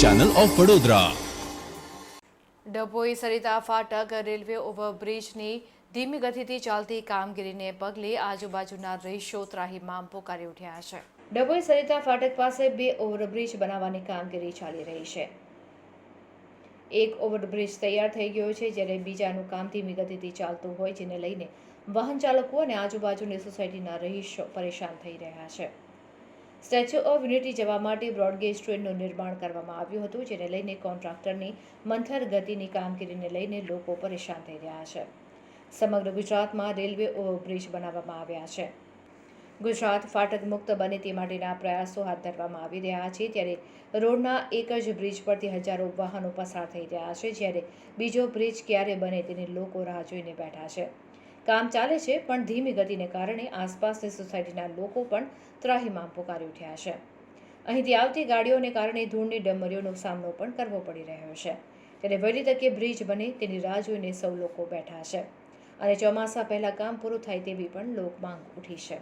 Channel of Vadodara Dabhoi Sarita ફાટક railway ઓવરબ્રિજની ધીમી ગતિથી ચાલતી કામગીરીને પગલે આજુબાજુના રહીશો ત્રાહિમામ પોકારી ઉઠ્યા છે. ડભોઈ સરિતા ફાટક પાસે બે ઓવરબ્રિજ બનાવવાની કામગીરી ચાલી રહી છે. એક ઓવરબ્રિજ તૈયાર થઈ ગયો છે જ્યારે બીજાનું કામ ધીમી ગતિથી ચાલતું હોય જેને લઈને વાહન ચાલકો અને આજુબાજુની સોસાયટીના રહીશો પરેશાન થઈ રહ્યા છે. સ્ટેચ્યુ ઓફ યુનિટી જવા માટે બ્રોડગેજ ટ્રેનનું નિર્માણ કરવામાં આવ્યું હતું, જેને લઈને કોન્ટ્રાક્ટરની મંથર ગતિની કામગીરીને લઈને લોકો પરેશાન થઈ રહ્યા છે. સમગ્ર ગુજરાતમાં રેલવે ઓવરબ્રિજ બનાવવામાં આવ્યા છે. ગુજરાત ફાટક મુક્ત બને તે માટેના પ્રયાસો હાથ ધરવામાં આવી રહ્યા છે. ત્યારે રોડના એક જ બ્રિજ પરથી હજારો વાહનો પસાર થઈ રહ્યા છે. જ્યારે બીજો બ્રિજ ક્યારે બને તેની લોકો રાહ જોઈને બેઠા છે. કામ ચાલે છે, પણ ધીમી ગતિને કારણે આસપાસની સોસાયટીના લોકો પણ ત્રાહીમામ પોકારી ઉઠ્યા છે. અહીંથી આવતી ગાડીઓને કારણે ધૂળની ડમરીઓનો સામનો પણ કરવો પડી રહ્યો છે. ત્યારે વહેલી તકે બ્રિજ બને તેની રાહ જોઈને સૌ લોકો બેઠા છે. અને ચોમાસા પહેલાં કામ પૂરું થાય તેવી પણ લોક માંગ ઉઠી છે.